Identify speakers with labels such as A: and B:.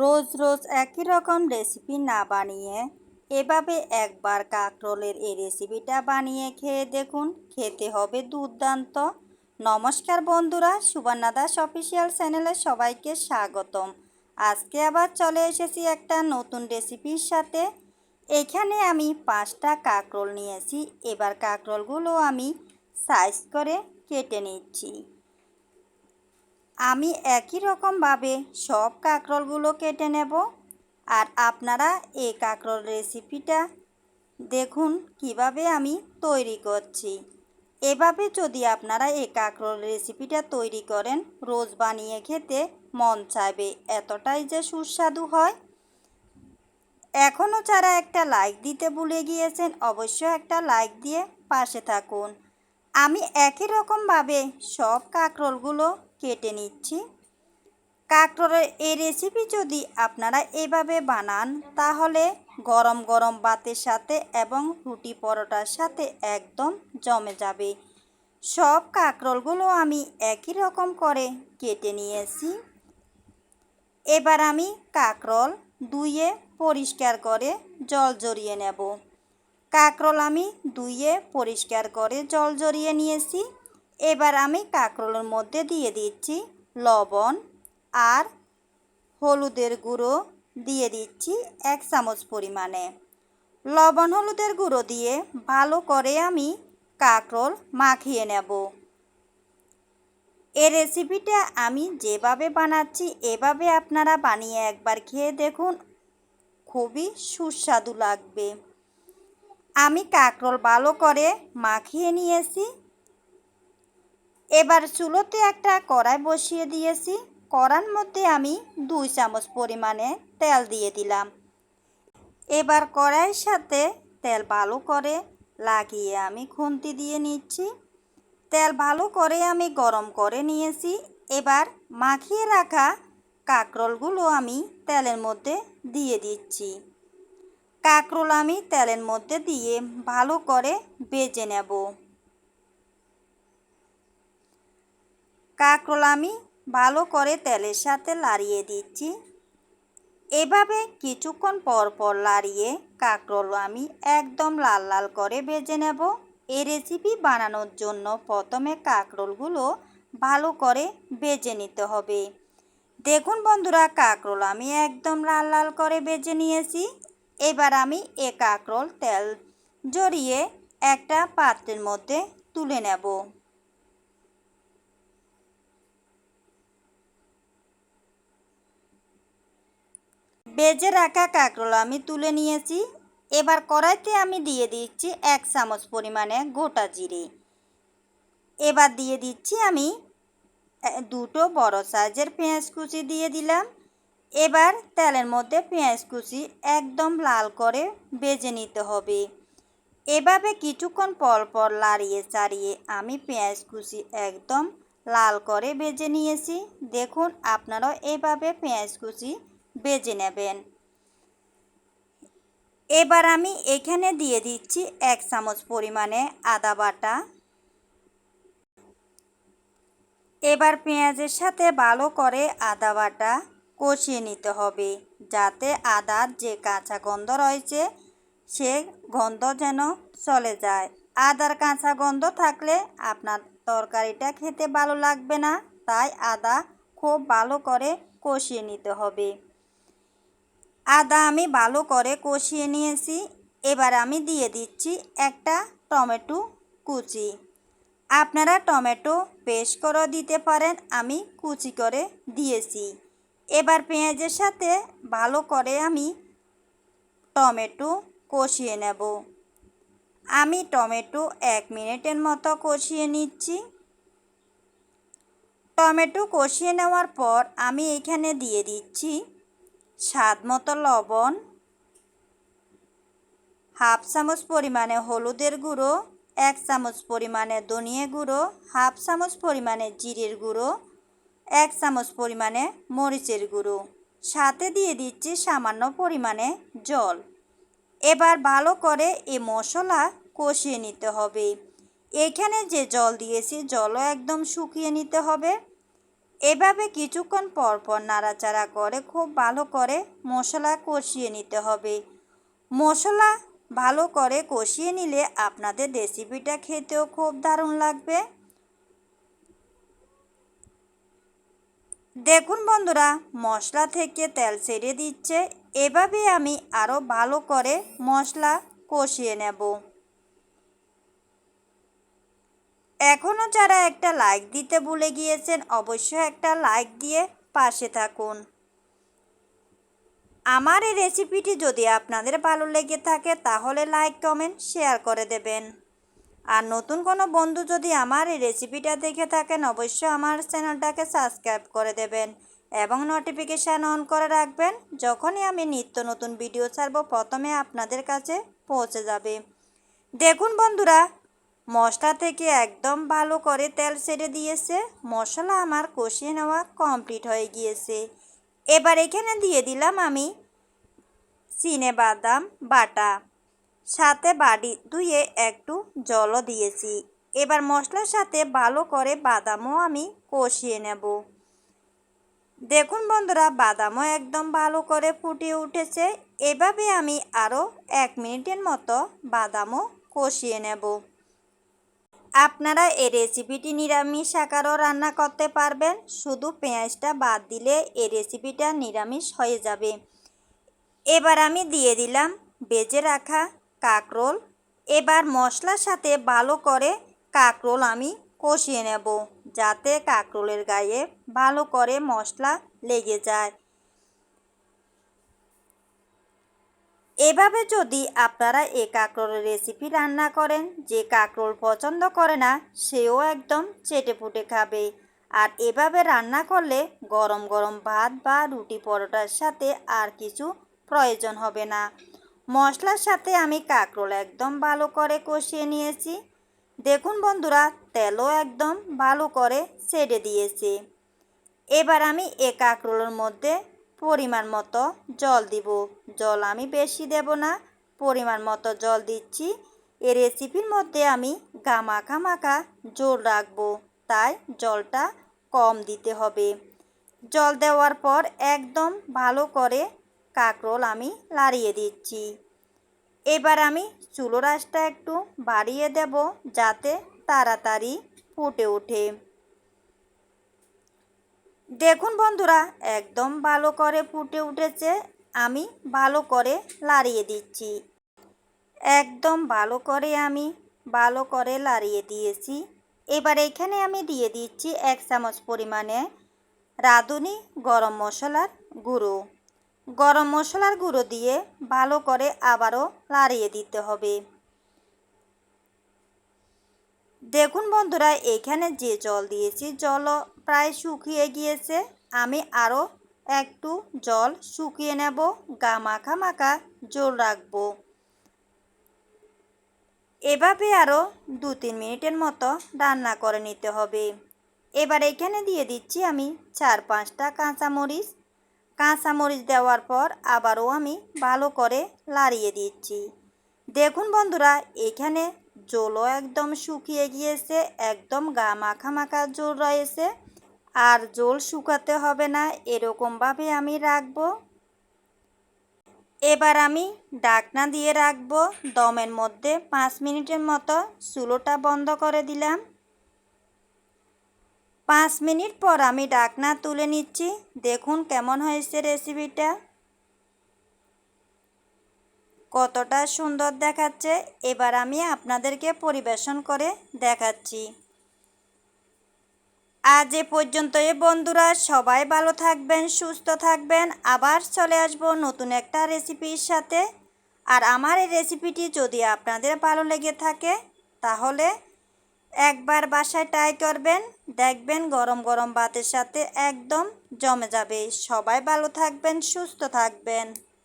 A: রোজ রোজ একই রকম রেসিপি না বানিয়ে এভাবে একবার কাঁকরোলের এই রেসিপিটা বানিয়ে খেয়ে দেখুন, খেতে হবে দুর্দান্ত। নমস্কার বন্ধুরা, সুবর্ণা দাস অফিসিয়াল চ্যানেলে সবাইকে স্বাগতম। আজকে আবার চলে এসেছি একটা নতুন রেসিপির সাথে। এখানে আমি পাঁচটা কাঁকরোল নিয়েছি, এবার কাঁকরোলগুলো আমি সাইজ করে কেটে নিচ্ছি। আমি একই রকমভাবে সব কাঁকরোলগুলো কেটে নেব। আর আপনারা এই কাঁকরোল রেসিপিটা দেখুন কীভাবে আমি তৈরি করছি। এভাবে যদি আপনারা এই কাঁকরোল রেসিপিটা তৈরি করেন, রোজ বানিয়ে খেতে মন চাইবে, এতটাই যে সুস্বাদু হয়। এখনও যারা একটা লাইক দিতে ভুলে গিয়েছেন, অবশ্যই একটা লাইক দিয়ে পাশে থাকুন। আমি একই রকমভাবে সব কাঁকরোলগুলো কেটে নিচ্ছি। কাঁকরোলের এই রেসিপি যদি আপনারা এভাবে বানান, তাহলে গরম গরম ভাতের সাথে এবং রুটি পরোটার সাথে একদম জমে যাবে। সব কাঁকরোলগুলো আমি একই রকম করে কেটে নিয়েছি। এবার আমি কাঁকরোল ধুয়ে পরিষ্কার করে জল জড়িয়ে নেব। কাঁকরোল আমি ধুয়ে পরিষ্কার করে জল জড়িয়ে নিয়েছি। এবার আমি কাঁকরোলের মধ্যে দিয়ে দিচ্ছি লবণ আর হলুদের গুঁড়ো দিয়ে দিচ্ছি এক চামচ পরিমাণে। লবণ, হলুদের গুঁড়ো দিয়ে ভালো করে আমি কাঁকরোল মাখিয়ে নেব। এ রেসিপিটা আমি যেভাবে বানাচ্ছি, এভাবে আপনারা বানিয়ে একবার খেয়ে দেখুন, খুবই সুস্বাদু লাগবে। আমি কাঁকরোল ভালো করে মাখিয়ে নিয়েছি। এবার চুলোতে একটা কড়াই বসিয়ে দিয়েছি। কড়ার মধ্যে আমি দুই চামচ পরিমাণে তেল দিয়ে দিলাম। এবার কড়াইয়ের সাথে তেল ভালো করে লাগিয়ে আমি খুন্তি দিয়ে নিচ্ছি। তেল ভালো করে আমি গরম করে নিয়েছি। এবার মাখিয়ে রাখা কাঁকরোলগুলো আমি তেলের মধ্যে দিয়ে দিচ্ছি। কাঁকরোল আমি তেলের মধ্যে দিয়ে ভালো করে বেজে নেব। কাঁকরোল আমি ভালো করে তেলের সাথে লাড়িয়ে দিচ্ছি। এভাবে কিছুক্ষণ পর পর লাড়িয়ে কাঁকরোল আমি একদম লাল লাল করে ভেজে নেব। এই রেসিপি বানানোর জন্য প্রথমে কাঁকরোলগুলো ভালো করে ভেজে নিতে হবে। দেখুন বন্ধুরা কাঁকরোল আমি একদম লাল লাল করে ভেজে নিয়েছি। এবার আমি এ কাঁকরোল তেল জড়িয়ে একটা পাত্রের মধ্যে তুলে নেব। বেজে রাখা কাঁকরোল আমি তুলে নিয়েছি। এবার কড়াইতে আমি দিয়ে দিচ্ছি এক চামচ পরিমাণে গোটা জিরে। এবার দিয়ে দিচ্ছি আমি দুটো বড় সাইজের পেঁয়াজ কুচি দিয়ে দিলাম। এবার তেলের মধ্যে পেঁয়াজ কুচি একদম লাল করে বেজে নিতে হবে। এভাবে কিছুক্ষণ পর পর লাড়িয়ে চাড়িয়ে আমি পেঁয়াজ কুচি একদম লাল করে বেজে নিয়েছি। দেখুন, আপনারাও এভাবে পেঁয়াজ কুচি বেজে নেবেন। এবার আমি এখানে দিয়ে দিচ্ছি এক চামচ পরিমাণে আদা বাটা। এবার পেঁয়াজের সাথে ভালো করে আদা বাটা কষিয়ে নিতে হবে, যাতে আদার যে কাঁচা গন্ধ রয়েছে, সে গন্ধ যেন চলে যায়। আদার কাঁচা গন্ধ থাকলে আপনার তরকারিটা খেতে ভালো লাগবে না, তাই আদা খুব ভালো করে কষিয়ে নিতে হবে। আদা আমি ভালো করে কষিয়ে নিয়েছি। এবার আমি দিয়ে দিচ্ছি একটা টমেটো কুচি। আপনারা টমেটো পেস্ট করে দিতে পারেন, আমি কুচি করে দিয়েছি। এবার পেঁয়াজের সাথে ভালো করে আমি টমেটো কষিয়ে নেব। আমি টমেটো এক মিনিটের মতো কষিয়ে নিচ্ছি। টমেটো কষিয়ে নেওয়ার পর আমি এখানে দিয়ে দিচ্ছি স্বাদ মতো লবণ, হাফ চামচ পরিমাণে হলুদের গুঁড়ো, এক চামচ পরিমাণে ধনিয়া গুঁড়ো, হাফ চামচ পরিমাণে জিরের গুঁড়ো, এক চামচ পরিমাণে মরিচের গুঁড়ো। সাথে দিয়ে দিচ্ছি সামান্য পরিমাণে জল। এবার ভালো করে এই মশলা কষিয়ে নিতে হবে। এখানে যে জল দিয়েছি, জলও একদম শুকিয়ে নিতে হবে। এভাবে কিছুক্ষণ পর পর নাড়াচাড়া করে খুব ভালো করে মশলা কষিয়ে নিতে হবে। মশলা ভালো করে কষিয়ে নিলে আপনাদের রেসিপিটা খেতেও খুব দারুণ লাগবে। দেখুন বন্ধুরা, মশলা থেকে তেল ছেড়ে দিচ্ছে। এভাবে আমি আরও ভালো করে মশলা কষিয়ে নেব। এখনও যারা একটা লাইক দিতে ভুলে গিয়েছেন, অবশ্যই একটা লাইক দিয়ে পাশে থাকুন। আমার এই রেসিপিটি যদি আপনাদের ভালো লেগে থাকে, তাহলে লাইক কমেন্ট শেয়ার করে দেবেন। আর নতুন কোনো বন্ধু যদি আমার এই রেসিপিটা দেখে থাকেন, অবশ্যই আমার চ্যানেলটাকে সাবস্ক্রাইব করে দেবেন এবং নোটিফিকেশান অন করে রাখবেন, যখনই আমি নিত্য নতুন ভিডিও ছাড়বো, প্রথমে আপনাদের কাছে পৌঁছে যাবে। দেখুন বন্ধুরা মশলা থেকে একদম ভালো করে তেল ছেড়ে দিয়েছে। মশলা আমার কষিয়ে নেওয়া কমপ্লিট হয়ে গিয়েছে। এবার এখানে দিয়ে দিলাম আমি চিনে বাদাম বাটা। সাথে বাড়ি ধুয়ে একটু জলও দিয়েছি। এবার মশলার সাথে ভালো করে বাদামও আমি কষিয়ে নেব। দেখুন বন্ধুরা, বাদামও একদম ভালো করে ফুটিয়ে উঠেছে। এভাবে আমি আরও এক মিনিটের মতো বাদামও কষিয়ে নেব। আপনারা এই রেসিপিটি নিরামিষ আকারও রান্না করতে পারবেন। শুধু পেঁয়াজটা বাদ দিলে এই রেসিপিটা নিরামিষ হয়ে যাবে। এবার আমি দিয়ে দিলাম বেজে রাখা কাঁকরোল। এবার মশলার সাথে ভালো করে কাঁকরোল আমি কষিয়ে নেব, যাতে কাঁকরোলের গায়ে ভালো করে মশলা লেগে যায়। এভাবে যদি আপনারা এ কাঁকরোলের রেসিপি রান্না করেন, যে কাঁকরোল পছন্দ করে না, সেও একদম চেটে ফুটে খাবে। আর এভাবে রান্না করলে গরম গরম ভাত বা রুটি পরোটার সাথে আর কিছু প্রয়োজন হবে না। মশলার সাথে আমি কাঁকরোল একদম ভালো করে কষিয়ে নিয়েছি। দেখুন বন্ধুরা, তেলও একদম ভালো করে ছেড়ে দিয়েছে। এবার আমি এ কাঁকরোলের মধ্যে পরিমাণ মতো জল দিব। জল আমি বেশি দেব না, পরিমাণ মতো জল দিচ্ছি। এ রেসিপির মধ্যে আমি গামাখা মাখা মাখা জোর রাখব, তাই জলটা কম দিতে হবে। জল দেওয়ার পর একদম ভালো করে কাঁকরোল আমি লাড়িয়ে দিচ্ছি। এবার আমি চুলো রাসটা একটু বাড়িয়ে দেব, যাতে তাড়াতাড়ি ফুটে ওঠে। দেখুন বন্ধুরা, একদম ভালো করে ফুটে উঠেছে। আমি ভালো করে লাড়িয়ে দিচ্ছি। একদম ভালো করে আমি ভালো করে লাড়িয়ে দিয়েছি। এবার এখানে আমি দিয়ে দিচ্ছি এক চামচ পরিমাণে রাঁধুনি গরম মশলার গুঁড়ো। গরম মশলার গুঁড়ো দিয়ে ভালো করে আবারও লাড়িয়ে দিতে হবে। দেখুন বন্ধুরা, এখানে যে জল দিয়েছি জল প্রায় শুকিয়ে গিয়েছে। আমি আরও একটু জল শুকিয়ে নেব গা মাখা মাখা জল রাখব। এভাবে আরও দু তিন মিনিটের মতো রান্না করে নিতে হবে। এবার এখানে দিয়ে দিচ্ছি আমি চার পাঁচটা কাঁচামরিচ। কাঁচামরিচ দেওয়ার পর আবারও আমি ভালো করে লাড়িয়ে দিচ্ছি। দেখুন বন্ধুরা, এখানে জলও একদম শুকিয়ে গিয়েছে, একদম গা মাখা মাখা জল রয়েছে। আর জল শুকাতে হবে না, এরকমভাবে আমি রাখব। এবার আমি ডাকনা দিয়ে রাখব, দমের মধ্যে পাঁচ মিনিটের মতো চুলোটা বন্ধ করে দিলাম। পাঁচ মিনিট পর আমি ডাকনা তুলে নিচ্ছি, দেখুন কেমন হয়েছে রেসিপিটা কতটা সুন্দর দেখাচ্ছে, এবার আমি আপনাদেরকে পরিবেশন করে দেখাচ্ছি। আজ এ পর্যন্ত এ বন্ধুরা, সবাই ভালো থাকবেন, সুস্থ থাকবেন। আবার চলে আসব নতুন একটা রেসিপির সাথে। আর আমার এই রেসিপিটি যদি আপনাদের ভালো লেগে থাকে, তাহলে একবার বাসায় ট্রাই করবেন। দেখবেন গরম গরম ভাতের সাথে একদম জমে যাবে। সবাই ভালো থাকবেন, সুস্থ থাকবেন।